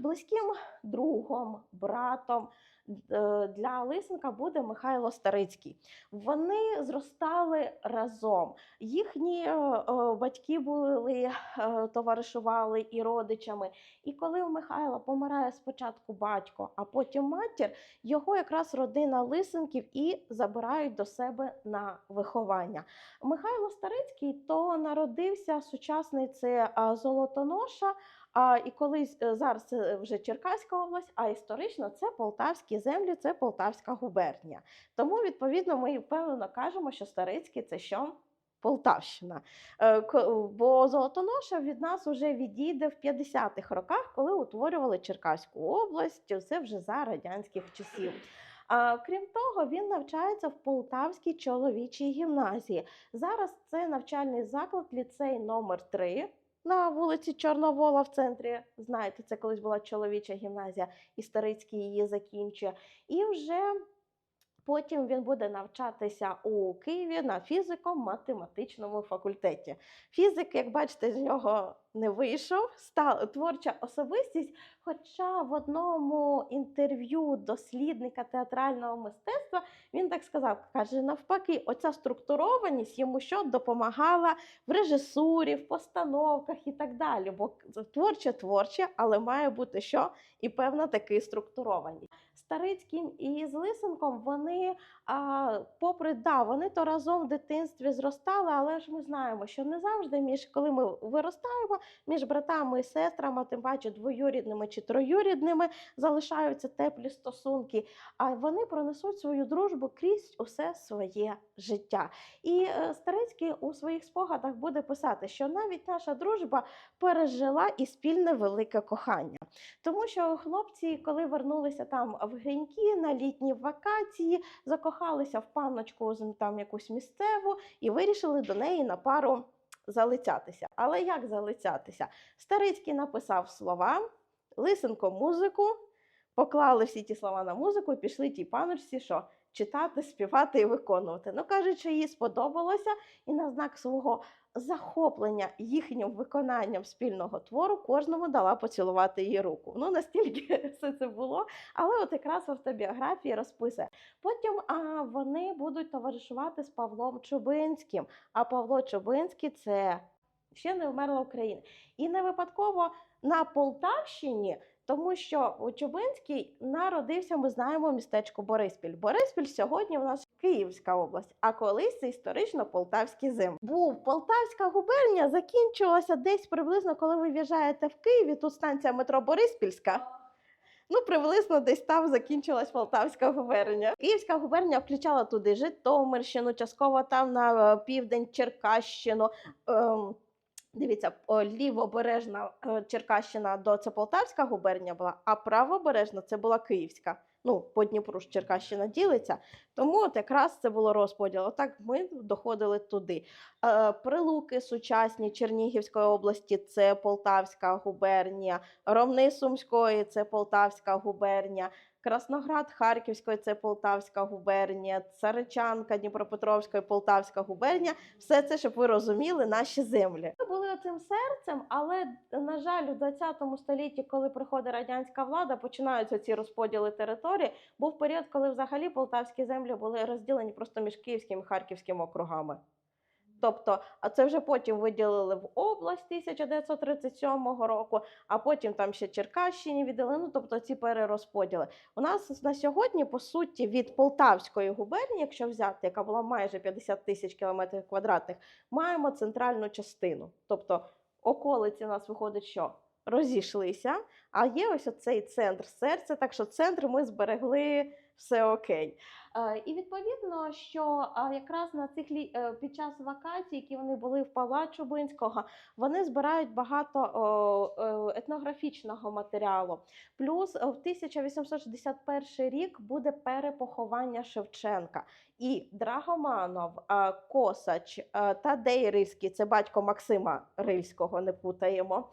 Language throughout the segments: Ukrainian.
близьким другом, братом е, для Лисенка буде Михайло Старицький. Вони зростали разом. Їхні е, е, батьки були, товаришували і родичами. І коли у Михайла помирає спочатку батько, а потім матір, його якраз родина Лисенків і забирають до себе на виховання. Михайло Старицький то народився сучасний це Золотоноша. А і колись е, зараз це вже Черкаська область, а історично це Полтавські землі, це Полтавська губернія. Тому, відповідно, ми впевнено кажемо, що Старицький це що? Полтавщина. Е, Бо Золотоноша від нас вже відійде в 50-х роках, коли утворювали Черкаську область, це вже за радянських часів. А, крім того, він навчається в Полтавській чоловічій гімназії. Зараз це навчальний заклад, ліцей номер 3 на вулиці Чорновола в центрі. Знаєте, це колись була чоловіча гімназія, і Старицький її закінчує. І вже Потім він буде навчатися у Києві на фізико-математичному факультеті. Фізик, як бачите, з нього не вийшов, став творча особистість. Хоча в одному інтерв'ю дослідника театрального мистецтва він так сказав: каже, навпаки, оця структурованість йому що допомагала в режисурі, в постановках і так далі. Бо творче творче, але має бути що і певна таки структурованість. Старицьким і з Лисенком вони, а, попри да, вони то разом в дитинстві зростали, але ж ми знаємо, що не завжди між коли ми виростаємо, між братами і сестрами, тим паче двоюрідними чи троюрідними, залишаються теплі стосунки. А вони пронесуть свою дружбу крізь усе своє життя. І е, Старицький у своїх спогадах буде писати, що навіть наша дружба пережила і спільне велике кохання. Тому що хлопці, коли вернулися там в Гриньки на літні вакації, закохалися в панночку там якусь місцеву і вирішили до неї на пару залицятися. Але як залицятися? Старицький написав слова, Лисенко музику, поклали всі ті слова на музику пішли тій паночці, що читати, співати і виконувати. Ну, кажуть, що їй сподобалося, і на знак свого захоплення їхнім виконанням спільного твору кожному дала поцілувати її руку. Ну настільки все це було, але от якраз в автобіографії розписує. Потім а, вони будуть товаришувати з Павлом Чубинським. А Павло Чубинський це ще не вмерла Україна. І не випадково на Полтавщині. Тому що у Чубинський народився, ми знаємо, містечко Бориспіль. Бориспіль сьогодні у нас Київська область, а колись історично Полтавські землі. Був Полтавська губернія, закінчилася десь приблизно, коли ви в'їжджаєте в Києві. Тут станція метро Бориспільська. Ну, приблизно десь там закінчилась Полтавська губернія. Київська губернія включала туди Житомирщину, частково там на е, південь Черкащину. Ем, Дивіться, лівобережна е, Черкащина до це Полтавська губернія була, а правобережна це була Київська. Ну, по Дніпру ж Черкащина ділиться. Тому от якраз це було розподіл. Отак ми доходили туди. Е, Прилуки сучасні Чернігівської області це Полтавська губернія, Ромни Сумської це Полтавська губернія. Красноград Харківської це Полтавська губернія, Царичанка Дніпропетровської, Полтавська губернія. Все це, щоб ви розуміли, наші землі. Ми були оцим серцем, але на жаль, у 20 столітті, коли приходить радянська влада, починаються ці розподіли території. Був період, коли взагалі полтавські землі були розділені просто між Київським і Харківським округами. Тобто, а це вже потім виділили в область 1937 року, а потім там ще Черкащині віддали. Ну, тобто ці перерозподіли. У нас на сьогодні, по суті, від Полтавської губернії, якщо взяти, яка була майже 50 тисяч кілометрів квадратних, маємо центральну частину. Тобто околиці у нас виходить, що розійшлися, а є ось оцей центр серця, так що центр ми зберегли все окей. Е, І відповідно, що якраз на цих е, під час вакацій, які вони були в Павла Чубинського, вони збирають багато е, етнографічного матеріалу. Плюс в 1861 рік буде перепоховання Шевченка. І Драгоманов, Косач, Тадей Рильський, це батько Максима Рильського, не путаємо.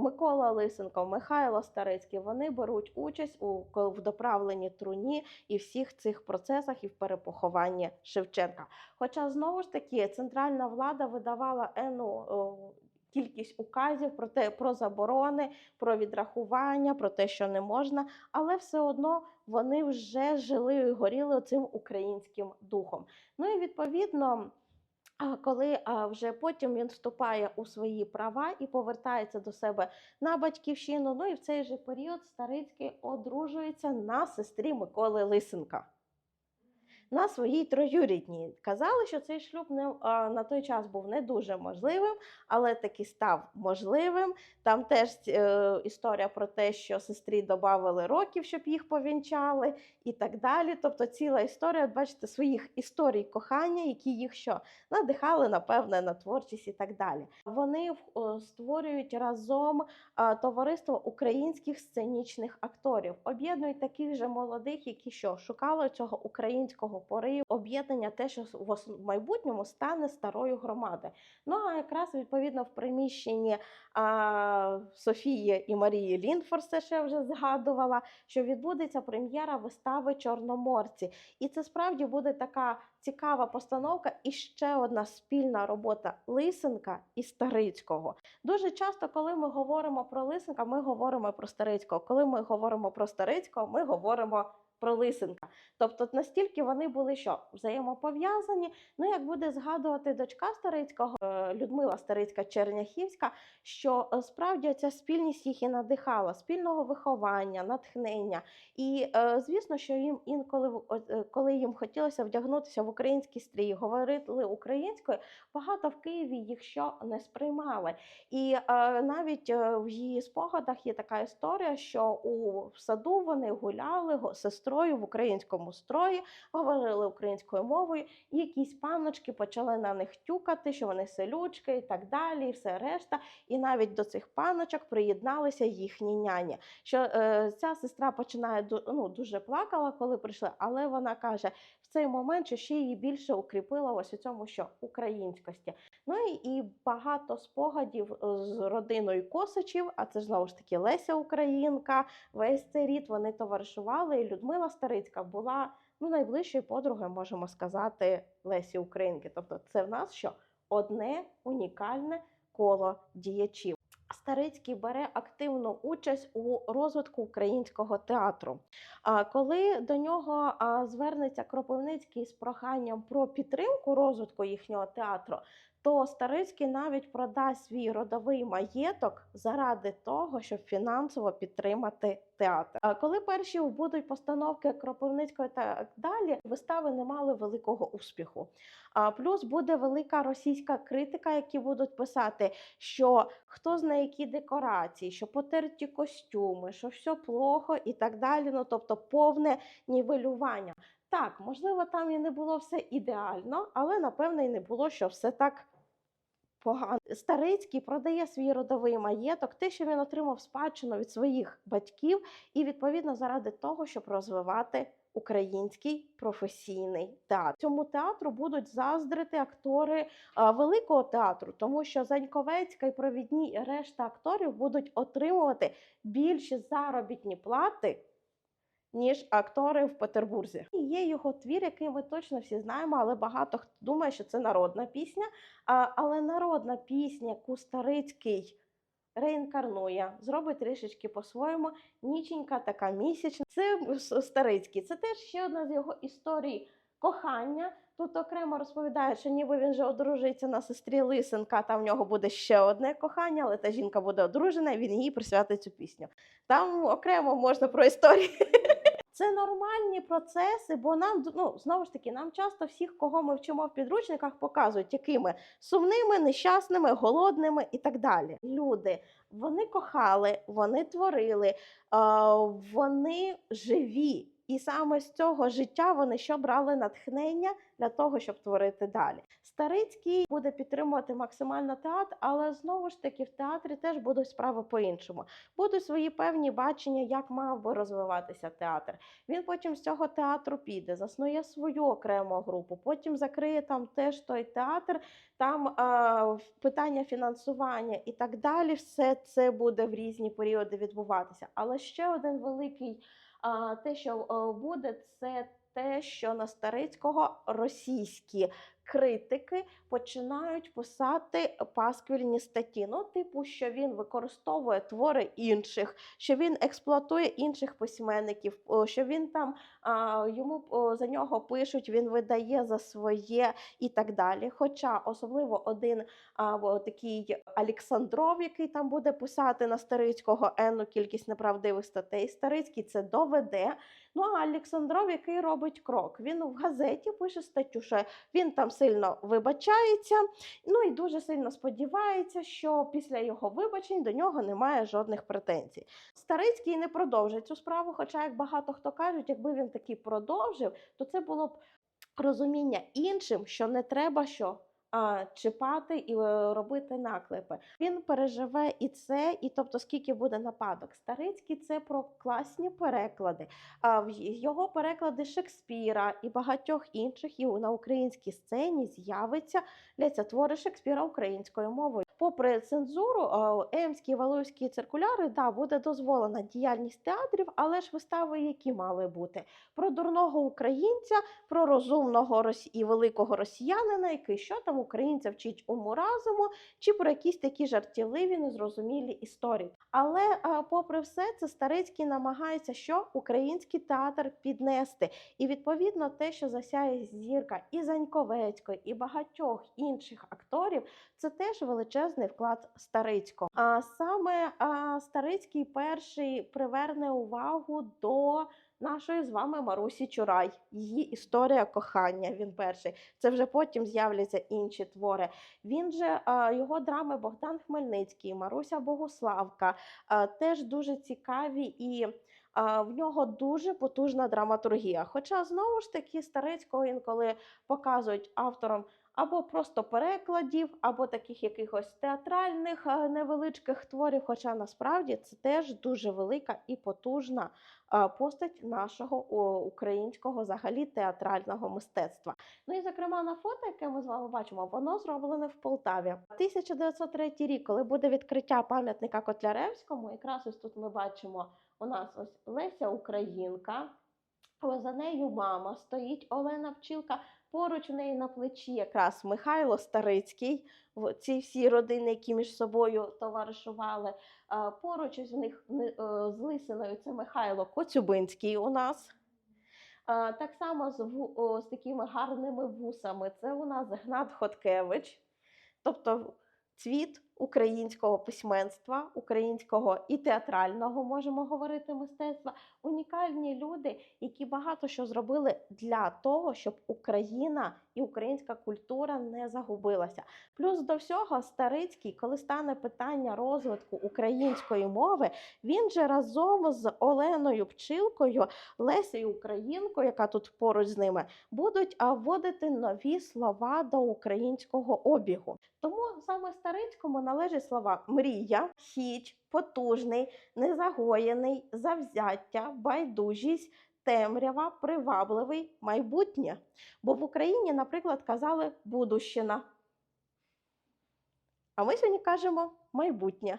Микола Лисенко, Михайло Старицький. Вони беруть участь у доправленні труні і всіх цих процесах і в перепохованні Шевченка. Хоча знову ж таки центральна влада видавала ену. кількість указів про те, про заборони, про відрахування, про те, що не можна, але все одно вони вже жили і горіли цим українським духом. Ну і відповідно. Коли вже потім він вступає у свої права і повертається до себе на батьківщину, ну і в цей же період Старицький одружується на сестрі Миколи Лисенка. На своїй троюрідній казали, що цей шлюб не а, на той час був не дуже можливим, але таки став можливим. Там теж е, історія про те, що сестрі додавали років, щоб їх повінчали, і так далі. Тобто ціла історія, бачите, своїх історій кохання, які їх що надихали, напевне, на творчість і так далі. Вони створюють разом товариство українських сценічних акторів, об'єднують таких же молодих, які що шукали цього українського пориву, об'єднання, те, що в майбутньому стане старою громадою. Ну а якраз відповідно в приміщенні а, Софії і Марії Лінфорс, це ще вже згадувала, що відбудеться прем'єра вистави Чорноморці. І це справді буде така цікава постановка і ще одна спільна робота Лисенка і Старицького. Дуже часто, коли ми говоримо про Лисенка, ми говоримо про Старицького. Коли ми говоримо про Старицького, ми говоримо про Лисенка. Тобто настільки вони були що взаємопов'язані. Ну, як буде згадувати дочка Старицького, е, Людмила Старицька Черняхівська, що е, справді ця спільність їх і надихала, спільного виховання, натхнення. І е, звісно, що їм інколи, коли їм хотілося вдягнутися в український стрій, говорили українською, багато в Києві їх що не сприймали. І навіть в її спогадах є така історія, що у саду вони гуляли го- з в українському строї, говорили українською мовою, і якісь панночки почали на них тюкати, що вони селючки і так далі, і все решта. І навіть до цих панночок приєдналися їхні няні. Що е, ця сестра починає ну, дуже плакала, коли прийшли, але вона каже цей момент, ще її більше укріпила ось у цьому, що українськості. Ну і, і багато спогадів е, з родиною Косачів, а це ж знову ж таки Леся Українка, весь цей рід вони товаришували. І Людмила Старицька була ну, найближчою подругою, можемо сказати, Лесі Українки. Тобто, це в нас що одне унікальне коло діячів. Старицький бере активну участь у розвитку українського театру. Коли до нього звернеться Кропивницький з проханням про підтримку розвитку їхнього театру, то Старицький навіть продасть свій родовий маєток заради того, щоб фінансово підтримати театр. А коли перші будуть постановки Кропивницького і так далі, вистави не мали великого успіху. А плюс буде велика російська критика, які будуть писати, що хто знає які декорації, що потерті костюми, що все плохо і так далі. Ну тобто повне нівелювання. Так, можливо, там і не було все ідеально, але напевне і не було, що все так погано. Старицький продає свій родовий маєток, те, що він отримав спадщину від своїх батьків, і відповідно заради того, щоб розвивати український професійний театр. Цьому театру будуть заздрити актори великого театру, тому що Заньковецька і провідні решта акторів будуть отримувати більші заробітні плати. Ніж актори в Петербурзі. І є його твір, який ми точно всі знаємо, але багато хто думає, що це народна пісня. А, але народна пісня, яку Старицький реінкарнує, зробить трішечки по-своєму. Ніченька така місячна. Це Старицький. Це теж ще одна з його історій кохання. Тут окремо розповідає, що ніби він вже одружується на сестрі Лисенка, там в нього буде ще одне кохання, але та жінка буде одружена, і він їй присвятить цю пісню. Там окремо можна про історію. Це нормальні процеси, бо нам ну знову ж таки нам часто всіх, кого ми вчимо в підручниках, показують якими сумними, нещасними, голодними і так далі. Люди вони кохали, вони творили, вони живі. І саме з цього життя вони що брали натхнення для того, щоб творити далі. Старицький буде підтримувати максимально театр, але знову ж таки в театрі теж будуть справи по-іншому. Будуть свої певні бачення, як мав би розвиватися театр. Він потім з цього театру піде, заснує свою окрему групу, потім закриє там теж той театр, там а, питання фінансування і так далі. Все це буде в різні періоди відбуватися. Але ще один великий те, що е, буде, це те, що на Старицького російські критики починають писати пасквільні статті. Ну, типу, що він використовує твори інших, що він експлуатує інших письменників, що він там йому за нього пишуть, він видає за своє і так далі. Хоча особливо один такий Олександров, який там буде писати на Старицького енну кількість неправдивих статей. Старицький це доведе. Ну а Олександров, який робить крок, він в газеті пише статтю, що він там сильно вибачається, ну і дуже сильно сподівається, що після його вибачень до нього немає жодних претензій. Старицький не продовжить цю справу, хоча, як багато хто кажуть, якби він таки продовжив, то це було б розуміння іншим, що не треба що. Чіпати і е, робити наклепи. Він переживе і це, і тобто, скільки буде нападок. Старицький це про класні переклади. А його переклади Шекспіра і багатьох інших і на українській сцені з'явиться ляться твори Шекспіра українською мовою. Попри цензуру, емські і валуївські циркуляри, да, буде дозволена діяльність театрів, але ж вистави, які мали бути про дурного українця, про розумного і великого росіянина, який що там українця вчить уму разуму, чи про якісь такі жартівливі, незрозумілі історії. Але попри все, це Старицький намагається що український театр піднести. І відповідно те, що засяє зірка і Заньковецької, і багатьох інших акторів, це теж величезний вклад Старицького. А саме а, Старицький перший приверне увагу до нашої з вами Марусі Чурай. Її історія кохання. Він перший. Це вже потім з'являться інші твори. Він же а, його драми Богдан Хмельницький, Маруся Богуславка а, теж дуже цікаві і. В нього дуже потужна драматургія. Хоча знову ж таки Старицького інколи показують автором або просто перекладів, або таких якихось театральних е, невеличких творів. Хоча насправді це теж дуже велика і потужна е, постать нашого українського взагалі театрального мистецтва. Ну і зокрема на фото, яке ми з вами бачимо, воно зроблене в Полтаві. 1903 рік, коли буде відкриття пам'ятника Котляревському, якраз ось тут ми бачимо у нас ось Леся Українка. За нею мама стоїть Олена Пчілка. Поруч у неї на плечі якраз Михайло Старицький, ці всі родини, які між собою товаришували. Поруч із них е, з Лисиною це Михайло Коцюбинський у нас. Так само з, з такими гарними вусами. Це у нас Гнат Хоткевич, тобто цвіт українського письменства, українського і театрального, можемо говорити, мистецтва. Унікальні люди, які багато що зробили для того, щоб Україна і українська культура не загубилася. Плюс до всього, Старицький, коли стане питання розвитку української мови, він же разом з Оленою Пчилкою, Лесею Українкою, яка тут поруч з ними, будуть вводити нові слова до українського обігу. Тому саме Старицькому належать слова мрія, хіч, потужний, незагоєний, завзяття, байдужість. Темрява, привабливий, майбутнє. Бо в Україні, наприклад, казали будущина. А ми сьогодні кажемо майбутнє.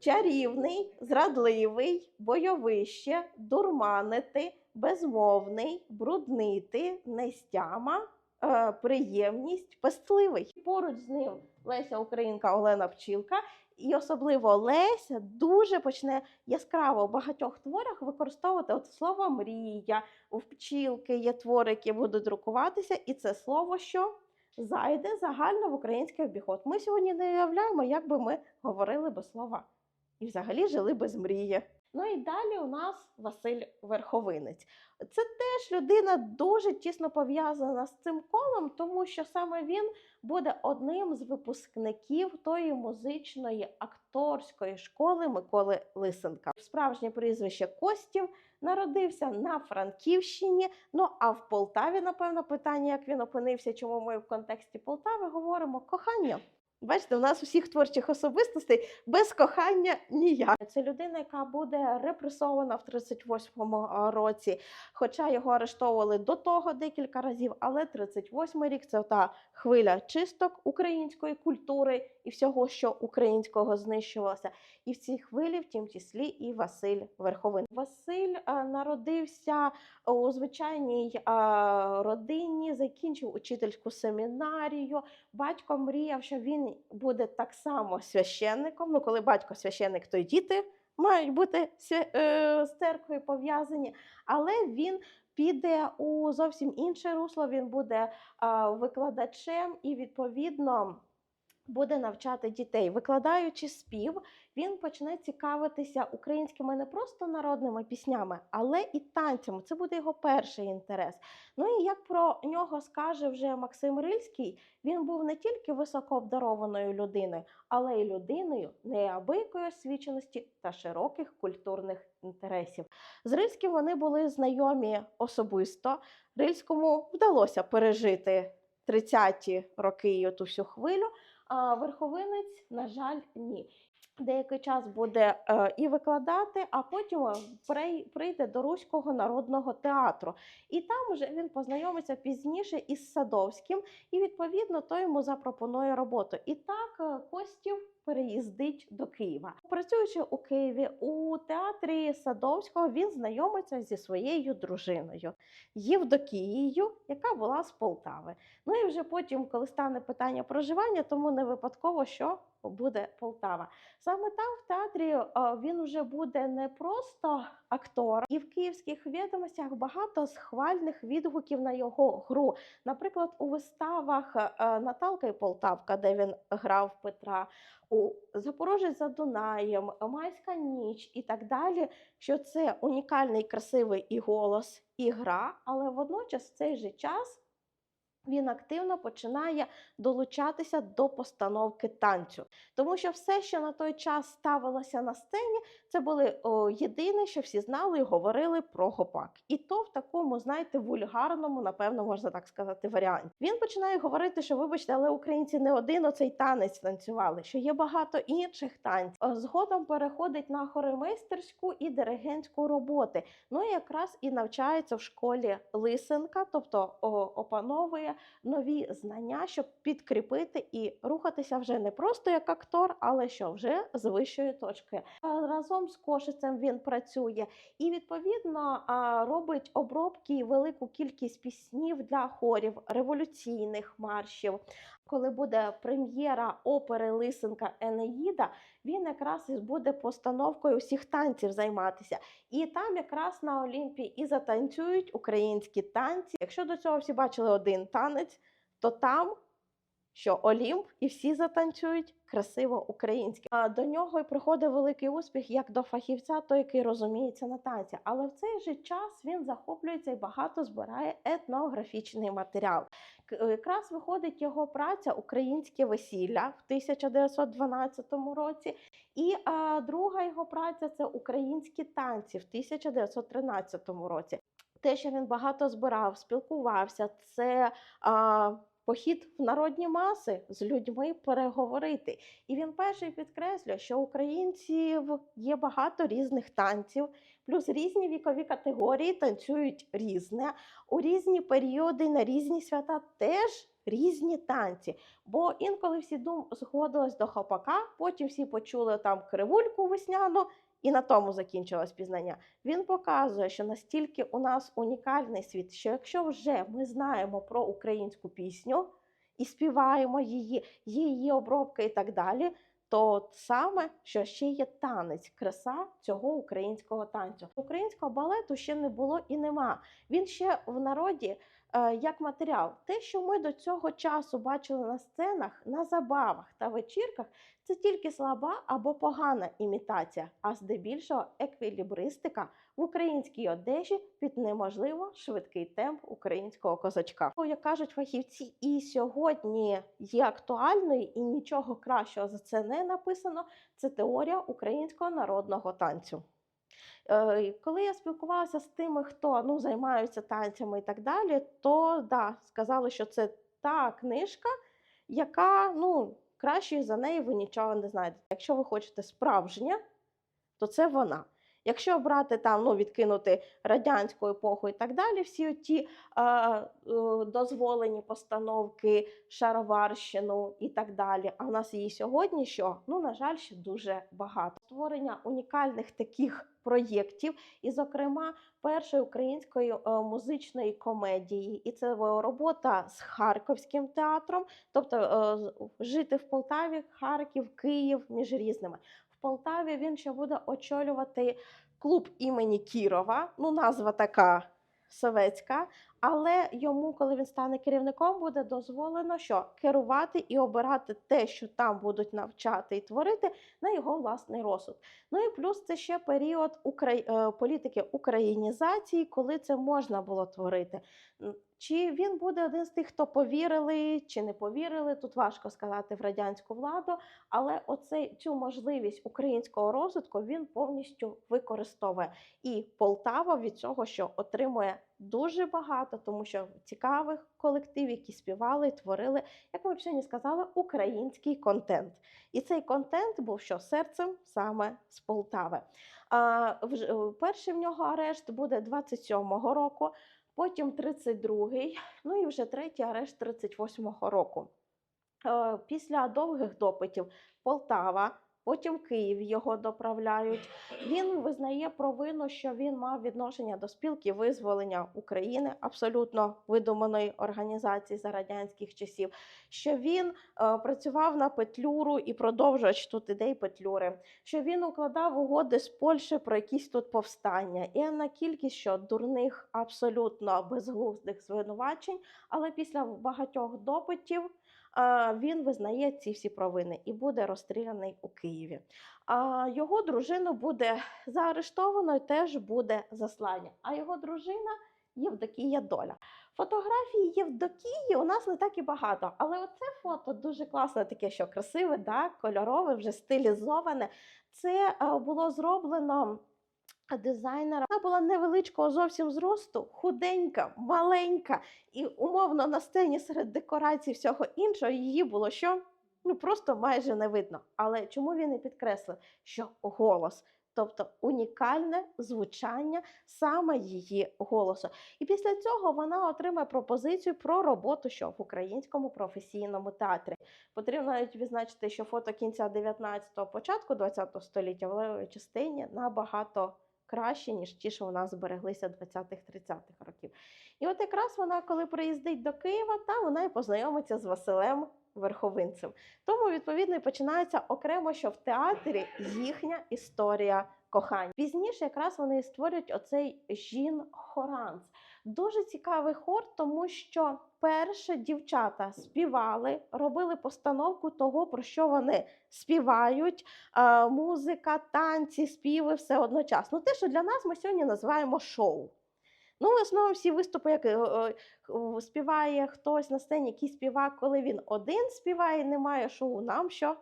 Чарівний, зрадливий, бойовище, дурманити, безмовний, бруднити, нестяма, е, приємність, пестливий. Поруч з ним Леся Українка Олена Пчілка. І особливо Леся дуже почне яскраво в багатьох творах використовувати от слово мрія. У пчілки є твори, які будуть друкуватися, і це слово що зайде загально в український обіход. Ми сьогодні не уявляємо, як би ми говорили без слова і взагалі жили без мрії. Ну і далі у нас Василь Верховинець. Це теж людина дуже тісно пов'язана з цим колом, тому що саме він буде одним з випускників тої музичної акторської школи Миколи Лисенка. Справжнє прізвище Костів народився на Франківщині. Ну а в Полтаві, напевно, питання, як він опинився, чому ми в контексті Полтави говоримо кохання. Бачите, у нас усіх творчих особистостей без кохання ніяк. Це людина, яка буде репресована в 38-му році, хоча його арештовували до того декілька разів, але 38-й рік це та хвиля чисток української культури і всього, що українського знищувалося. І в цій хвилі, в тім числі, і Василь Верховин. Василь е, народився у звичайній е, родині, закінчив учительську семінарію. Батько мріяв, що він буде так само священником. Ну, коли батько священник, то й діти мають бути е, з церквою пов'язані, але він. Піде у зовсім інше русло, він буде викладачем і відповідно буде навчати дітей. Викладаючи спів, він почне цікавитися українськими не просто народними піснями, але і танцями. Це буде його перший інтерес. Ну і як про нього скаже вже Максим Рильський, він був не тільки високообдарованою людиною, але й людиною неабиякої освіченості та широких культурних інтересів. З Рильським вони були знайомі особисто. Рильському вдалося пережити 30-ті роки і оту всю хвилю. А верховинець, на жаль, ні. Деякий час буде е, і викладати, а потім е, прийде до Руського народного театру. І там вже він познайомиться пізніше із Садовським, і відповідно той йому запропонує роботу. І так е, Костів переїздить до Києва. Працюючи у Києві у театрі Садовського, він знайомиться зі своєю дружиною Євдокією, яка була з Полтави. Ну і вже потім, коли стане питання проживання, тому не випадково, що буде Полтава. Саме там в театрі він вже буде не просто актор, і в київських відомостях багато схвальних відгуків на його гру. Наприклад, у виставах е, Наталка і Полтавка, де він грав Петра, у Запорожець за Дунаєм, Майська ніч і так далі. Що це унікальний, красивий і голос, і гра, але водночас в цей же час він активно починає долучатися до постановки танцю. Тому що все, що на той час ставилося на сцені, це були о, єдине, що всі знали і говорили про гопак. І то в такому, знаєте, вульгарному, напевно, можна так сказати, варіанті. Він починає говорити, що, вибачте, але українці не один оцей танець танцювали, що є багато інших танців. Згодом переходить на хоремейстерську і диригентську роботи. Ну і якраз і навчається в школі Лисенка, тобто о, опановує нові знання, щоб підкріпити і рухатися вже не просто як актор, але що вже з вищої точки. Разом з Кошицем він працює і відповідно робить обробки і велику кількість піснів для хорів, революційних маршів. Коли буде прем'єра опери Лисенка Енеїда, він якраз і буде постановкою всіх танців займатися. І там якраз на Олімпі і затанцюють українські танці. Якщо до цього всі бачили один танець, то там що Олімп і всі затанцюють красиво українське. А до нього й приходить великий успіх як до фахівця, той, який розуміється на танці. Але в цей же час він захоплюється і багато збирає етнографічний матеріал. Е, Якраз виходить його праця Українське весілля в 1912 році, і а, друга його праця це Українські танці в 1913 році. Те, що він багато збирав, спілкувався, це а, похід в народні маси з людьми переговорити. І він перший підкреслює, що українців є багато різних танців, плюс різні вікові категорії танцюють різне. У різні періоди на різні свята теж різні танці. Бо інколи всі дум згодились до хопака, потім всі почули там кривульку весняну. І на тому закінчилось пізнання. Він показує, що настільки у нас унікальний світ, що якщо вже ми знаємо про українську пісню і співаємо її, її обробка і так далі, то саме, що ще є танець, краса цього українського танцю. Українського балету ще не було і нема. Він ще в народі як матеріал. Те, що ми до цього часу бачили на сценах, на забавах та вечірках, це тільки слаба або погана імітація, а здебільшого еквілібристика в українській одежі під неможливо швидкий темп українського козачка. Як кажуть фахівці, і сьогодні є актуальною, і нічого кращого за це не написано. Це теорія українського народного танцю. Е, Коли я спілкувалася з тими, хто ну, займаються танцями і так далі, то да, сказали, що це та книжка, яка ну, краще за неї ви нічого не знайдете. Якщо ви хочете справжнє, то це вона. Якщо брати там, ну відкинути радянську епоху і так далі, всі ті е, е, дозволені постановки, шароварщину і так далі. А в нас її сьогодні що? Ну, на жаль, ще дуже багато. Створення унікальних таких проєктів, і, зокрема, першої української е, музичної комедії. І це робота з Харківським театром, тобто е, жити в Полтаві, Харків, Київ між різними. Полтаві він ще буде очолювати клуб імені Кірова. Ну, назва така советська. Але йому, коли він стане керівником, буде дозволено що керувати і обирати те, що там будуть навчати і творити, на його власний розсуд. Ну і плюс це ще період е, політики українізації, коли це можна було творити. Чи він буде один з тих, хто повірили чи не повірили, тут важко сказати в радянську владу, але оцей цю можливість українського розвитку він повністю використовує. І Полтава від цього, що отримує дуже багато, тому що цікавих колективів, які співали і творили, як ми сьогодні сказали, український контент. І цей контент був що серцем саме з Полтави. А, вж- перший в нього арешт буде 27-го року, потім 32-й, ну і вже третій арешт 38-го року. Е, Після довгих допитів Полтава, потім Київ його доправляють. Він визнає провину, що він мав відношення до спілки визволення України, абсолютно видуманої організації за радянських часів. Що він е, працював на Петлюру і продовжувач тут ідей Петлюри, що він укладав угоди з Польщею про якісь тут повстання. І на кількість що дурних, абсолютно безглуздих звинувачень, але після багатьох допитів він визнає ці всі провини і буде розстріляний у Києві. А його дружину буде заарештовано і теж буде заслання. А його дружина Євдокія Доля. Фотографії Євдокії у нас не так і багато, але оце фото дуже класне, таке, що красиве, да, кольорове, вже стилізоване. Це е, було зроблено дизайнера. Вона була невеличкого зовсім зросту, худенька, маленька, і умовно на сцені серед декорацій всього іншого її було що? Ну просто майже не видно. Але чому він і підкреслив, що голос, тобто унікальне звучання саме її голосу. І після цього вона отримає пропозицію про роботу що в українському професійному театрі. Потрібно навіть відзначити, що фото кінця 19-го, початку 20-го століття в частині набагато краще, ніж ті, що у нас збереглися 20-30-х років. І от якраз вона, коли приїздить до Києва, там вона і познайомиться з Василем Верховинцем. Тому, відповідно, і починається окремо, що в театрі їхня історія кохання. Пізніше якраз вони створюють оцей жін хоранс. Дуже цікавий хор, тому що перше дівчата співали, робили постановку того, про що вони співають, а, музика, танці, співи, все одночасно. Те, що для нас ми сьогодні називаємо шоу. Ну, в основному всі виступи, як е, е, е, співає хтось на сцені, який співак, коли він один співає, немає шоу, нам що?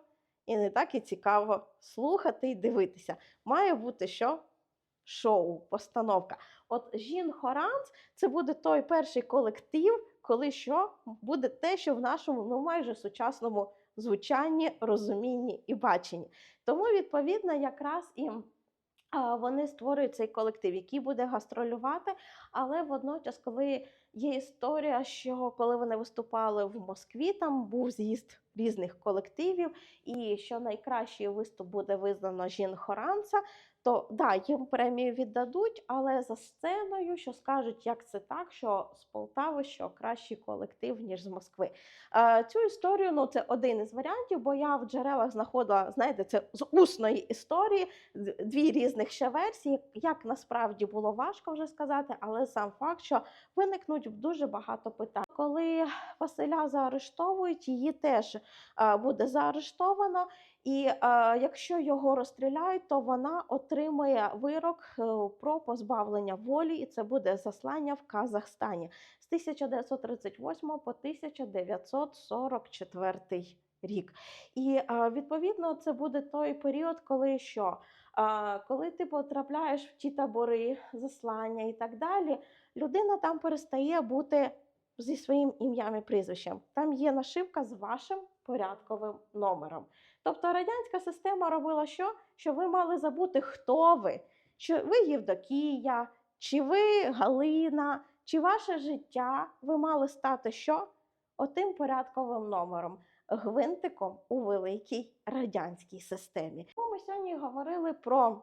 І не так і цікаво слухати і дивитися. Має бути що? Шоу, постановка. От Жін Хоранс це буде той перший колектив, коли що буде те, що в нашому ну майже сучасному звучанні, розумінні і баченні. Тому, відповідно, якраз і вони створюють цей колектив, який буде гастролювати. Але водночас, коли є історія, що коли вони виступали в Москві, там був з'їзд різних колективів, і що найкращий виступ буде визнано Жін Хоранса, то да, їм премію віддадуть, але за сценою, що скажуть, як це так, що з Полтави що кращий колектив, ніж з Москви. Е, цю історію ну, це один із варіантів, бо я в джерелах знаходила, знаєте, це з усної історії, дві різних ще версії. Як насправді було важко вже сказати, але сам факт, що виникнуть дуже багато питань. Коли Василя заарештовують, її теж е, буде заарештовано. І е, якщо його розстріляють, то вона отримує вирок е, про позбавлення волі, і це буде заслання в Казахстані з 1938 по 1944 рік. І е, відповідно це буде той період, коли що? Е, коли ти потрапляєш в ті табори, заслання і так далі, людина там перестає бути зі своїм ім'ям і прізвищем. Там є нашивка з вашим порядковим номером. Тобто радянська система робила що? Що ви мали забути, хто ви, що ви Євдокія, чи ви Галина, чи ваше життя, ви мали стати що? Отим порядковим номером, гвинтиком у великій радянській системі. Ми сьогодні говорили про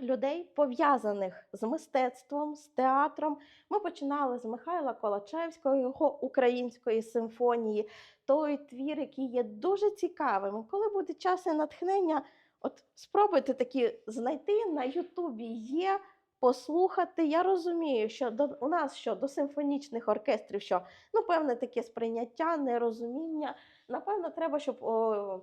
людей, пов'язаних з мистецтвом, з театром. Ми починали з Михайла Колачевського, його української симфонії, той твір, який є дуже цікавим. Коли буде час і натхнення, от спробуйте такі знайти на Ютубі є. Послухати, я розумію, що до у нас що до симфонічних оркестрів, що ну певне таке сприйняття, нерозуміння. Напевно, треба, щоб о,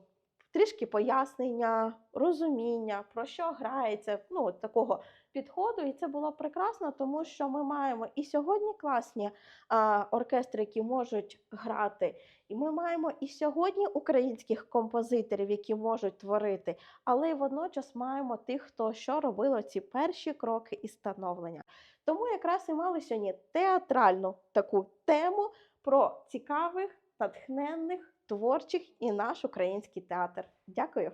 трішки пояснення, розуміння, про що грається, ну от такого підходу. І це було прекрасно, тому що ми маємо і сьогодні класні а, оркестри, які можуть грати. І ми маємо і сьогодні українських композиторів, які можуть творити, але й водночас маємо тих, хто що робили ці перші кроки і становлення. Тому якраз і мали сьогодні театральну таку тему про цікавих, натхненних, творчих і наш український театр. Дякую.